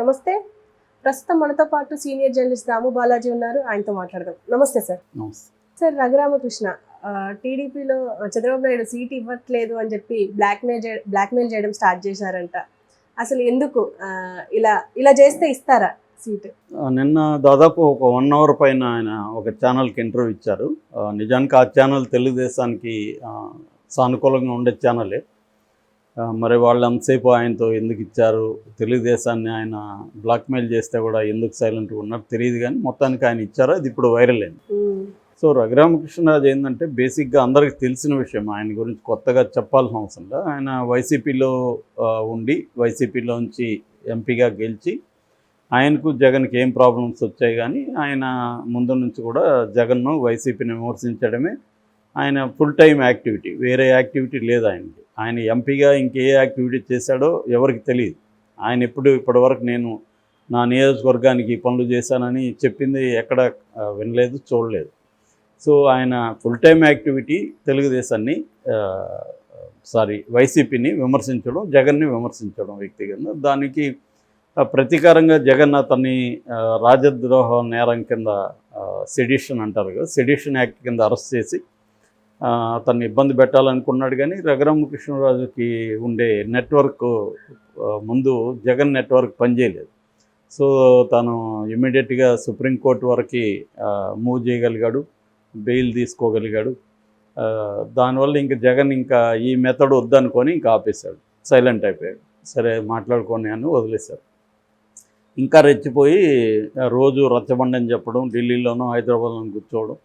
నమస్తే. ప్రస్తుతం మనతో పాటు సీనియర్ జర్నలిస్ట్ దాము బాలాజీ ఉన్నారు. ఆయనతో మాట్లాడదాం. నమస్తే సార్. సార్ రఘురామకృష్ణ టీడీపీలో చంద్రబాబు నాయుడు సీట్ ఇవ్వట్లేదు అని చెప్పి బ్లాక్మెయిల్ బ్లాక్మెయిల్ చేయడం స్టార్ట్ చేశారంట. అసలు ఎందుకు ఇలా ఇలా చేస్తే ఇస్తారా సీట్? నిన్న దాదాపు ఒక వన్ అవర్ పైన ఆయన ఒక ఛానల్కి ఇంటర్వ్యూ ఇచ్చారు. నిజానికి ఆ ఛానల్ తెలుగుదేశానికి సానుకూలంగా ఉండే ఛానలే. మరి వాళ్ళు అంతసేపు ఆయనతో ఎందుకు ఇచ్చారు? తెలుగుదేశాన్ని ఆయన బ్లాక్మెయిల్ చేస్తే కూడా ఎందుకు సైలెంట్గా ఉన్నారు తెలియదు కానీ మొత్తానికి ఆయన ఇచ్చారు? అది ఇప్పుడు వైరల్ అయింది. సో రఘురామకృష్ణరాజు ఏంటంటే బేసిక్గా అందరికి తెలిసిన విషయం ఆయన గురించి కొత్తగా చెప్పాల్సిన అవసరం లేదు. ఆయన వైసీపీలో ఉండి వైసీపీలోంచి ఎంపీగా గెలిచి ఆయనకు జగన్కి ఏం ప్రాబ్లమ్స్ వచ్చాయి కానీ ఆయన ముందు నుంచి కూడా జగన్ను వైసీపీని విమర్శించడమే ఆయన ఫుల్ టైం యాక్టివిటీ వేరే యాక్టివిటీ లేదు ఆయనకి. ఆయన ఎంపీగా ఇంకే యాక్టివిటీ చేశాడో ఎవరికి తెలియదు. ఆయన ఎప్పుడు ఇప్పటివరకు నేను నా నియోజకవర్గానికి పనులు చేశానని చెప్పింది ఎక్కడ వినలేదు చూడలేదు. సో ఆయన ఫుల్ టైం యాక్టివిటీ తెలుగుదేశాన్ని సారీ వైసీపీని విమర్శించడం జగన్ని విమర్శించడం వ్యక్తిగతంగా. దానికి ప్రతీకారంగా జగన్ అతన్ని రాజద్రోహ నేరం కింద సెడిషన్ అంటారు కదా సెడిషన్ యాక్ట్ కింద అరెస్ట్ చేసి అతన్ని ఇబ్బంది పెట్టాలనుకున్నాడు కానీ రఘురామకృష్ణరాజుకి ఉండే నెట్వర్క్ ముందు జగన్ నెట్వర్క్ పనిచేయలేదు. సో తను ఇమ్మీడియట్గా సుప్రీంకోర్టు వరకు మూవ్ చేయగలిగాడు బెయిల్ తీసుకోగలిగాడు. దానివల్ల ఇంకా జగన్ ఇంకా ఈ మెథడ్ వద్దనుకొని ఇంకా ఆపేశాడు. సైలెంట్ అయిపోయాడు. సరే మాట్లాడుకొని అని వదిలేశారు. ఇంకా రెచ్చిపోయి రోజు రచ్చబండని చెప్పడం ఢిల్లీలోనూ హైదరాబాద్లోనూ కూర్చోవడం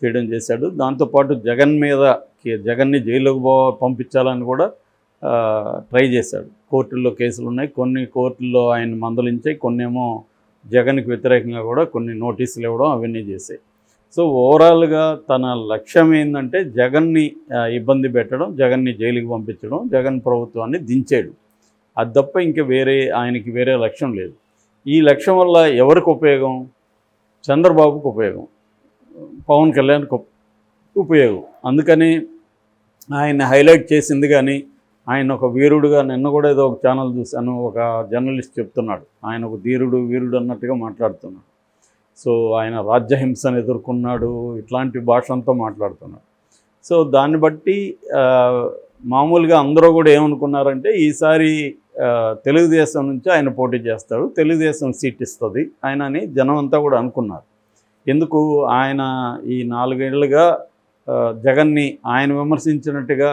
చేయడం చేశాడు. దాంతోపాటు జగన్ మీద జగన్ని జైలుకు పో పంపించాలని కూడా ట్రై చేశాడు. కోర్టుల్లో కేసులు ఉన్నాయి. కొన్ని కోర్టుల్లో ఆయన మందలించాయి. కొన్ని ఏమో జగన్కి వ్యతిరేకంగా కూడా కొన్ని నోటీసులు ఇవ్వడం అవన్నీ చేశాయి. సో ఓవరాల్గా తన లక్ష్యం ఏంటంటే జగన్ని ఇబ్బంది పెట్టడం జగన్ని జైలుకి పంపించడం జగన్ ప్రభుత్వాన్ని దించాడు. అది తప్ప ఇంకా వేరే ఆయనకి వేరే లక్ష్యం లేదు. ఈ లక్ష్యం వల్ల ఎవరికి ఉపయోగం? చంద్రబాబుకు ఉపయోగం. పవన్ కళ్యాణ్కి ఉపయోగం. అందుకని ఆయన హైలైట్ చేసింది కానీ ఆయన ఒక వీరుడుగా నిన్న కూడా ఏదో ఒక ఛానల్ చూశాను ఒక జర్నలిస్ట్ చెప్తున్నాడు. ఆయన ఒక ధీరుడు వీరుడు అన్నట్టుగా మాట్లాడుతున్నాడు. సో ఆయన రాజ్యహింసను ఎదుర్కొన్నాడు ఇట్లాంటి భాష అంతా మాట్లాడుతున్నాడు. సో దాన్ని బట్టి మామూలుగా అందరూ కూడా ఏమనుకున్నారంటే ఈసారి తెలుగుదేశం నుంచి ఆయన పోటీ చేస్తాడు తెలుగుదేశం సీట్ ఇస్తుంది ఆయన అని జనం అంతా కూడా అనుకున్నారు. ఎందుకు ఆయన ఈ నాలుగేళ్ళుగా జగన్ని ఆయన విమర్శించినట్టుగా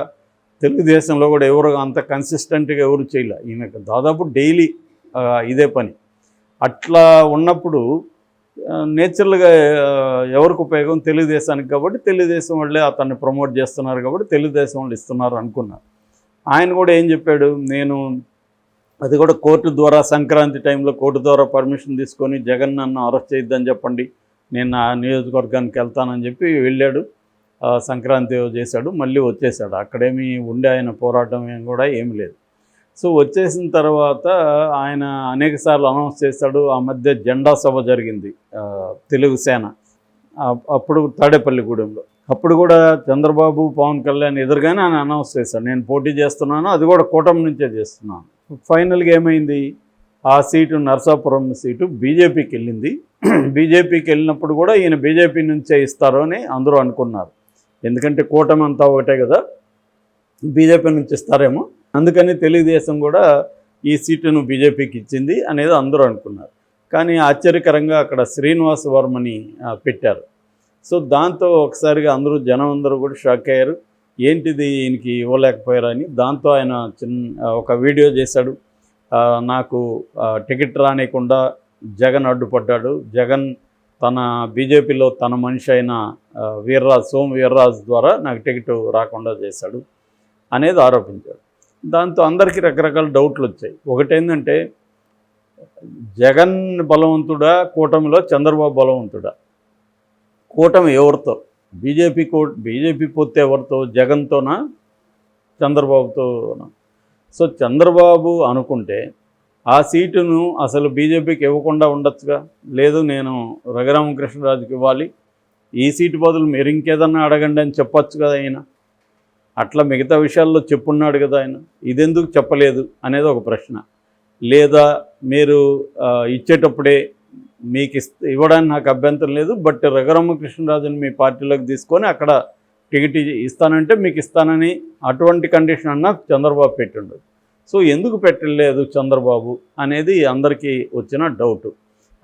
తెలుగుదేశంలో కూడా ఎవరు అంత కన్సిస్టెంట్గా ఎవరు చేయలే. ఈయనకు దాదాపు డైలీ ఇదే పని. అట్లా ఉన్నప్పుడు నేచురల్గా ఎవరికి ఉపయోగం? తెలుగుదేశానికి కాబట్టి తెలుగుదేశం వాళ్ళే అతన్ని ప్రమోట్ చేస్తున్నారు కాబట్టి తెలుగుదేశం వాళ్ళు ఇస్తున్నారు అనుకున్నారు ఆయన కూడా ఏం చెప్పాడు? నేను అది కూడా కోర్టు ద్వారా సంక్రాంతి టైంలో కోర్టు ద్వారా పర్మిషన్ తీసుకొని జగన్ నన్ను అరెస్ట్ చేయొద్దని చెప్పండి. నేను నా నియోజకవర్గానికి వెళ్తానని చెప్పి వెళ్ళాడు. సంక్రాంతి చేశాడు మళ్ళీ వచ్చేసాడు. అక్కడేమి ఉండే ఆయన పోరాటం ఏం కూడా ఏమి లేదు. సో వచ్చేసిన తర్వాత ఆయన అనేకసార్లు అనౌన్స్ చేశాడు ఆ మధ్య జెండా సభ జరిగింది తెలుగు సేన. అప్పుడు తాడేపల్లిగూడెంలో అప్పుడు కూడా చంద్రబాబు పవన్ కళ్యాణ్ ఎదురుగానే ఆయన అనౌన్స్ చేశాడు. నేను పోటీ చేస్తున్నాను అది కూడా కూటమి నుంచే చేస్తున్నాను. ఫైనల్గా ఏమైంది? ఆ సీటు నరసాపురం సీటు బీజేపీకి వెళ్ళింది. బీజేపీకి వెళ్ళినప్పుడు కూడా ఈయన బీజేపీ నుంచే ఇస్తారు అని అందరూ అనుకున్నారు. ఎందుకంటే కూటమి అంతా ఒకటే కదా బీజేపీ నుంచి ఇస్తారేమో. అందుకని తెలుగుదేశం కూడా ఈ సీటును బీజేపీకి ఇచ్చింది అనేది అందరూ అనుకున్నారు. కానీ ఆశ్చర్యకరంగా అక్కడ శ్రీనివాస వర్మని పెట్టారు. సో దాంతో ఒకసారిగా అందరూ జనం అందరూ కూడా షాక్ అయ్యారు. ఏంటిది ఈయనకి ఇవ్వలేకపోయారని దాంతో ఆయన చిన్న ఒక వీడియో చేశాడు. నాకు టికెట్ రానియకుండా జగన్ అడ్డుపడ్డాడు. జగన్ తన బీజేపీలో తన మనిషి అయిన వీర్రాజ్ సోమ్ వీర్రాజ్ ద్వారా నాకు టికెట్ రాకుండా చేశాడు అనేది ఆరోపించాడు. దాంతో అందరికీ రకరకాల డౌట్లు వచ్చాయి. ఒకటేంటంటే జగన్ బలవంతుడా కూటమిలో చంద్రబాబు బలవంతుడా? కూటమి ఎవరితో? బీజేపీ కూ బీజేపీ పొత్తు ఎవరితో? జగన్తోనా చంద్రబాబుతోనా? సో చంద్రబాబు అనుకుంటే ఆ సీటును అసలు బీజేపీకి ఇవ్వకుండా ఉండొచ్చుగా? లేదు నేను రఘురామకృష్ణరాజుకి ఇవ్వాలి. ఈ సీటు బదులు మీరు ఇంకేదన్నా అడగండి అని చెప్పొచ్చు కదా ఆయన అట్లా మిగతా విషయాల్లో చెప్పున్నాడు కదా ఆయన. ఇదెందుకు చెప్పలేదు అనేది ఒక ప్రశ్న. లేదా మీరు ఇచ్చేటప్పుడే మీకు ఇస్త ఇవ్వడానికి నాకు అభ్యంతరం లేదు బట్ రఘురామకృష్ణరాజుని మీ పార్టీలోకి తీసుకొని అక్కడ టికెట్ ఇస్తానంటే మీకు ఇస్తానని అటువంటి కండిషన్ అన్నా చంద్రబాబు పెట్టిండు. సో ఎందుకు పెట్టలేదు చంద్రబాబు అనేది అందరికీ వచ్చిన డౌట్.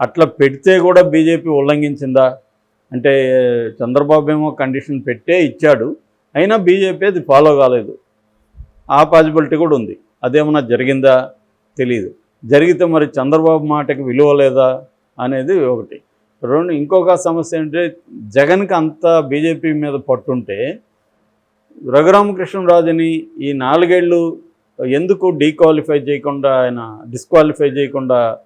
అట్లా పెడితే కూడా బీజేపీ ఉల్లంఘించిందా? అంటే చంద్రబాబు ఏమో కండిషన్ పెట్టే ఇచ్చాడు అయినా బీజేపీ అది ఫాలో కాలేదు. ఆ పాసిబిలిటీ కూడా ఉంది. అదేమన్నా జరిగిందా తెలియదు జరిగితే మరి చంద్రబాబు మాటకి విలువ లేదా అనేది ఒకటి. రెండు ఇంకొక సమస్య ఏంటంటే జగన్కి అంత బీజేపీ మీద పట్టుంటే రఘురామకృష్ణరాజుని ఈ నాలుగేళ్ళు ఎందుకు డీక్వాలిఫై చేయకుండా ఆయన డిస్క్వాలిఫై చేయకుండా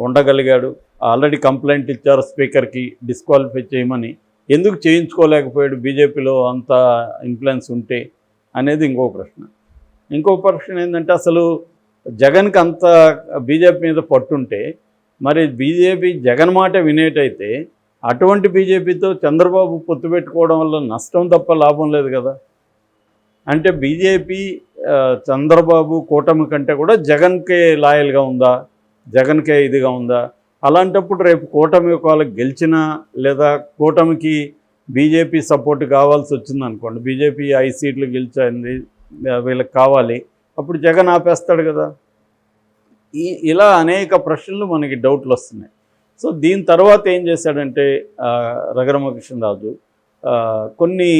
ఉండగలిగాడు? ఆల్రెడీ కంప్లైంట్ ఇచ్చారు స్పీకర్కి డిస్క్వాలిఫై చేయమని. ఎందుకు చేయించుకోలేకపోయాడు బీజేపీలో అంత ఇన్ఫ్లుయెన్స్ ఉంటే? అనేది ఇంకో ప్రశ్న. ఇంకో ప్రశ్న ఏంటంటే అసలు జగన్కి అంత బీజేపీ మీద పట్టుంటే మరి బీజేపీ జగన్ మాట వినేటైతే అటువంటి బీజేపీతో చంద్రబాబు పొత్తు పెట్టుకోవడం వల్ల నష్టం తప్ప లాభం లేదు కదా? అంటే బీజేపీ చంద్రబాబు కూటమి కంటే కూడా జగన్కే లాయల్గా ఉందా? జగన్కే ఇదిగా ఉందా? అలాంటప్పుడు రేపు కూటమి ఒకవేళ గెలిచినా లేదా కూటమికి బీజేపీ సపోర్ట్ కావాల్సి వచ్చింది అనుకోండి బీజేపీ ఐదు సీట్లు గెలిచింది వీళ్ళకి కావాలి అప్పుడు జగన్ ఆపేస్తాడు కదా. ఈ ఇలా అనేక ప్రశ్నలు మనకి డౌట్లు వస్తున్నాయి. సో దీని తర్వాత ఏం చేశాడంటే ఆ, రఘురామకృష్ణరాజు కొన్ని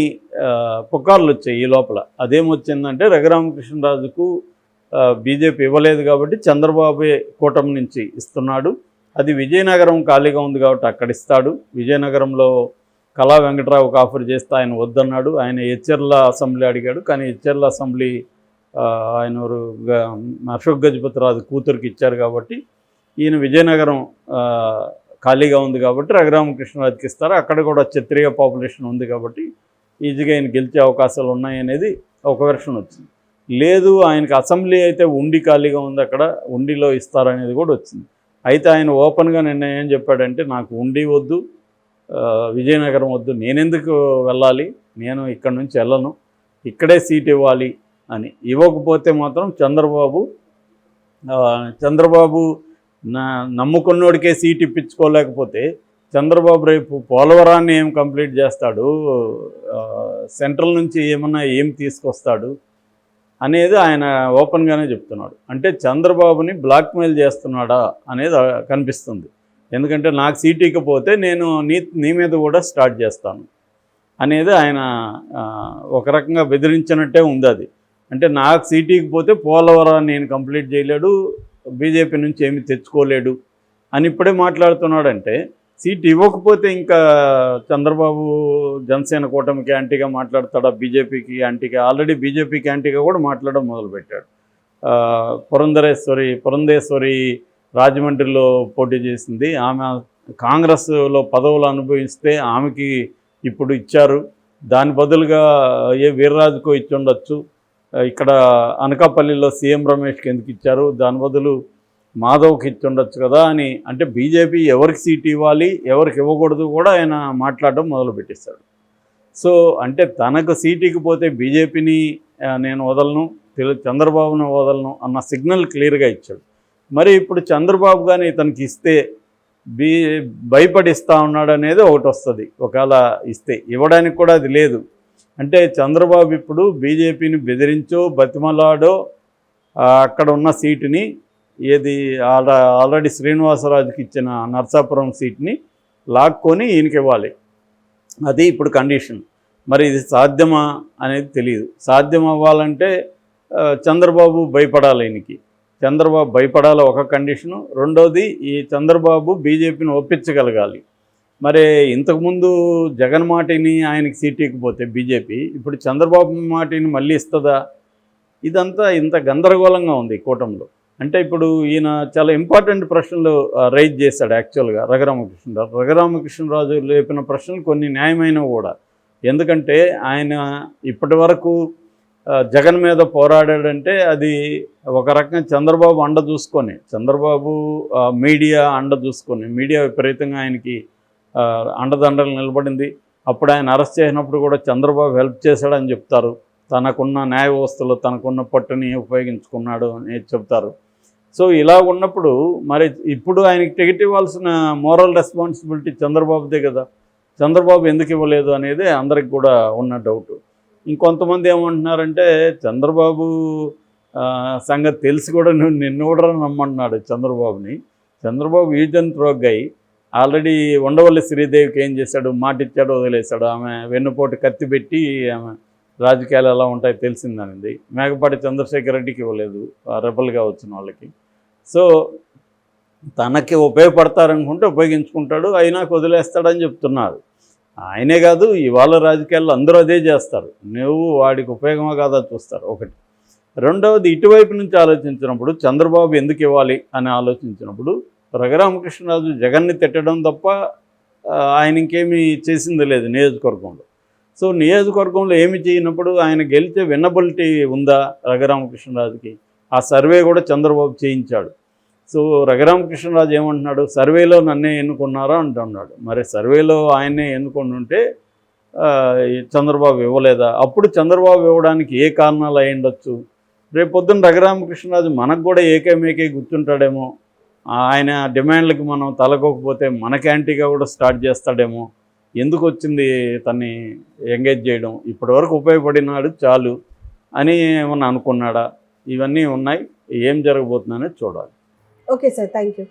పుకార్లు వచ్చాయి ఈ లోపల. అదేమొచ్చిందంటే రఘురామకృష్ణరాజుకు బీజేపీ ఇవ్వలేదు కాబట్టి చంద్రబాబు కూటమి నుంచి ఇస్తున్నాడు. అది విజయనగరం ఖాళీగా ఉంది కాబట్టి అక్కడ ఇస్తాడు విజయనగరంలో కళా వెంకటరావుకు ఆఫర్ చేస్తే ఆయన వద్దన్నాడు. ఆయన హెచ్చర్ల అసెంబ్లీ అడిగాడు. కానీ హెచ్చర్ల అసెంబ్లీ ఆయన అశోక్ గజపతిరాజు కూతురికి ఇచ్చారు కాబట్టి ఈయన విజయనగరం ఖాళీగా ఉంది కాబట్టి రఘురామకృష్ణరాజుకి ఇస్తారు అక్కడ కూడా క్షత్రియ పాపులేషన్ ఉంది కాబట్టి ఈజీగా ఆయన గెలిచే అవకాశాలు ఉన్నాయి అనేది ఒక వెర్షన్ వచ్చింది. లేదు ఆయనకి అసెంబ్లీ అయితే ఉండి ఖాళీగా ఉంది అక్కడ ఉండిలో ఇస్తారనేది కూడా వచ్చింది. అయితే ఆయన ఓపెన్గా నిన్న ఏం చెప్పాడంటే నాకు ఉండి వద్దు విజయనగరం వద్దు నేనెందుకు వెళ్ళాలి? నేను ఇక్కడ నుంచి వెళ్ళను ఇక్కడే సీట్ ఇవ్వాలి అని. ఇవ్వకపోతే మాత్రం చంద్రబాబు చంద్రబాబు నా నమ్ముకున్నోడికే సీట్ ఇప్పించుకోలేకపోతే చంద్రబాబు రేపు పోలవరాన్ని ఏం కంప్లీట్ చేస్తాడు? సెంట్రల్ నుంచి ఏమన్నా ఏం తీసుకొస్తాడు? అనేది ఆయన ఓపెన్గానే చెప్తున్నాడు. అంటే చంద్రబాబుని బ్లాక్మెయిల్ చేస్తున్నాడా అనేది కనిపిస్తుంది. ఎందుకంటే నాకు సీట్ ఇకపోతే నేను నీ నీ మీద కూడా స్టార్ట్ చేస్తాను. అనేది ఆయన ఒక రకంగా బెదిరించినట్టే ఉంది అది. అంటే నాకు సీట్ ఇకపోతే పోలవరాన్ని నేను కంప్లీట్ చేయలేడు. బీజేపీ నుంచి ఏమి తెచ్చుకోలేడు అని ఇప్పుడే మాట్లాడుతున్నాడంటే సీట్ ఇవ్వకపోతే ఇంకా చంద్రబాబు జనసేన కూటమికి యాంటీగా మాట్లాడతాడా? బీజేపీకి యాంటీగా? ఆల్రెడీ బీజేపీకి యాంటీగా కూడా మాట్లాడడం మొదలుపెట్టాడు. పురంధరేశ్వరి పురంధేశ్వరి రాజమండ్రిలో పోటీ చేసింది. ఆమె కాంగ్రెస్లో పదవులు అనుభవిస్తే ఆమెకి ఇప్పుడు ఇచ్చారు. దాని బదులుగా ఏ వీర్రాజుకో ఇచ్చి ఉండొచ్చు ఇక్కడ అనకాపల్లిలో సీఎం రమేష్కి ఎందుకు ఇచ్చారు? దాని బదులు మాధవ్కి ఇచ్చుండొచ్చు కదా అని. అంటే బీజేపీ ఎవరికి సీట్ ఇవ్వాలి ఎవరికి ఇవ్వకూడదు కూడా ఆయన మాట్లాడడం మొదలు పెట్టేశాడు. సో అంటే తనకు సీట్ ఇకపోతే బీజేపీని నేను వదలను చంద్రబాబును వదలను అన్న సిగ్నల్ క్లియర్గా ఇచ్చాడు. మరి ఇప్పుడు చంద్రబాబు కానీ ఇతనికి ఇస్తే బీ భయపడిస్తా ఉన్నాడు అనేది ఒకటి వస్తుంది. ఒకవేళ ఇస్తే ఇవ్వడానికి కూడా అది లేదు. అంటే చంద్రబాబు ఇప్పుడు బీజేపీని బెదిరించో బతిమలాడో అక్కడ ఉన్న సీటుని ఏది ఆడ ఆల్రెడీ శ్రీనివాసరాజుకి ఇచ్చిన నర్సాపురం సీట్ని లాక్కొని ఈయనకి ఇవ్వాలి. అది ఇప్పుడు కండిషన్. మరి ఇది సాధ్యమా అనేది తెలియదు సాధ్యం అవ్వాలంటే చంద్రబాబు భయపడాలి ఈయనకి. చంద్రబాబు భయపడాలి ఒక కండిషను. రెండోది ఈ చంద్రబాబు బీజేపీని ఒప్పించగలగాలి. మరి ఇంతకుముందు జగన్ మాటిని ఆయనకి సీట్ ఇకపోతే బీజేపీ ఇప్పుడు చంద్రబాబు మాటిని మళ్ళీ ఇస్తుందా? ఇదంతా ఇంత గందరగోళంగా ఉంది ఈ కూటమిలో. అంటే ఇప్పుడు ఈయన చాలా ఇంపార్టెంట్ ప్రశ్నలు రైజ్ చేశాడు యాక్చువల్గా రఘురామకృష్ణరాజు రఘురామకృష్ణరాజు లేపిన ప్రశ్నలు కొన్ని న్యాయమైనవి కూడా. ఎందుకంటే ఆయన ఇప్పటి వరకు జగన్ మీద పోరాడాడంటే అది ఒక రకంగా చంద్రబాబు అండ చూసుకొని చంద్రబాబు మీడియా అండ చూసుకొని మీడియా విపరీతంగా ఆయనకి అండదండలు నిలబడింది. అప్పుడు ఆయన అరెస్ట్ చేసినప్పుడు కూడా చంద్రబాబు హెల్ప్ చేశాడని చెప్తారు. తనకున్న న్యాయ వ్యవస్థలో తనకున్న పట్టుని ఉపయోగించుకున్నాడు అని చెప్తారు. సో ఇలా ఉన్నప్పుడు మరి ఇప్పుడు ఆయనకి టికెట్ ఇవ్వాల్సిన మోరల్ రెస్పాన్సిబిలిటీ చంద్రబాబుదే కదా. చంద్రబాబు ఎందుకు ఇవ్వలేదు అనేది అందరికి కూడా ఉన్న డౌట్. ఇంకొంతమంది ఏమంటున్నారంటే చంద్రబాబు సంగతి తెలిసి కూడా నువ్వు నిన్ను కూడా నమ్మంటున్నాడు చంద్రబాబుని. చంద్రబాబు యూజన్ అయ్యి ఆల్రెడీ ఉండవల్లి శ్రీదేవికి ఏం చేశాడు? మాటిచ్చాడు వదిలేశాడు. ఆమె వెన్నుపోటు కత్తి పెట్టి ఆమె రాజకీయాలు ఎలా ఉంటాయో తెలిసిందనింది. మేకపాటి చంద్రశేఖర్ రెడ్డికి ఇవ్వలేదు. రెబల్గా వచ్చిన వాళ్ళకి. సో తనకి ఉపయోగపడతారనుకుంటే ఉపయోగించుకుంటాడు అయినా వదిలేస్తాడని చెప్తున్నారు. ఆయనే కాదు ఇవాళ రాజకీయాల్లో అందరూ అదే చేస్తారు. నువ్వు వాడికి ఉపయోగమా కాదా చూస్తారు. ఒకటి. రెండవది ఇటువైపు నుంచి ఆలోచించినప్పుడు చంద్రబాబు ఎందుకు ఇవ్వాలి అని ఆలోచించినప్పుడు రఘురామకృష్ణరాజు జగన్ని తిట్టడం తప్ప ఆయన ఇంకేమీ చేసింది లేదు నియోజకవర్గంలో. సో నియోజకవర్గంలో ఏమి చేయనప్పుడు ఆయన గెలిచే విన్నబిలిటీ ఉందా రఘురామకృష్ణరాజుకి? ఆ సర్వే కూడా చంద్రబాబు చేయించాడు. సో రఘురామకృష్ణరాజు ఏమంటున్నాడు? సర్వేలో నన్నే ఎన్నుకున్నారా అంటున్నాడు. మరి సర్వేలో ఆయనే ఎన్నుకొని ఉంటే చంద్రబాబు ఇవ్వలేదా? అప్పుడు చంద్రబాబు ఇవ్వడానికి ఏ కారణాలు అయ్యుండొచ్చు? రేపొద్దున రేపు పొద్దున్న రఘురామకృష్ణరాజు మనకు కూడా ఏకేమేకే గుర్తుంటాడేమో ఆయన డిమాండ్లకి మనం తలకోకపోతే మనకి యాంటీగా కూడా స్టార్ట్ చేస్తాడేమో. ఎందుకు వచ్చింది తన్ని ఎంగేజ్ చేయడం? ఇప్పటివరకు ఉపయోగపడినాడు చాలు అని ఏమన్నా అనుకున్నాడా? ఇవన్నీ ఉన్నాయి. ఏం జరగబోతుందనేది చూడాలి. Okay sir thank you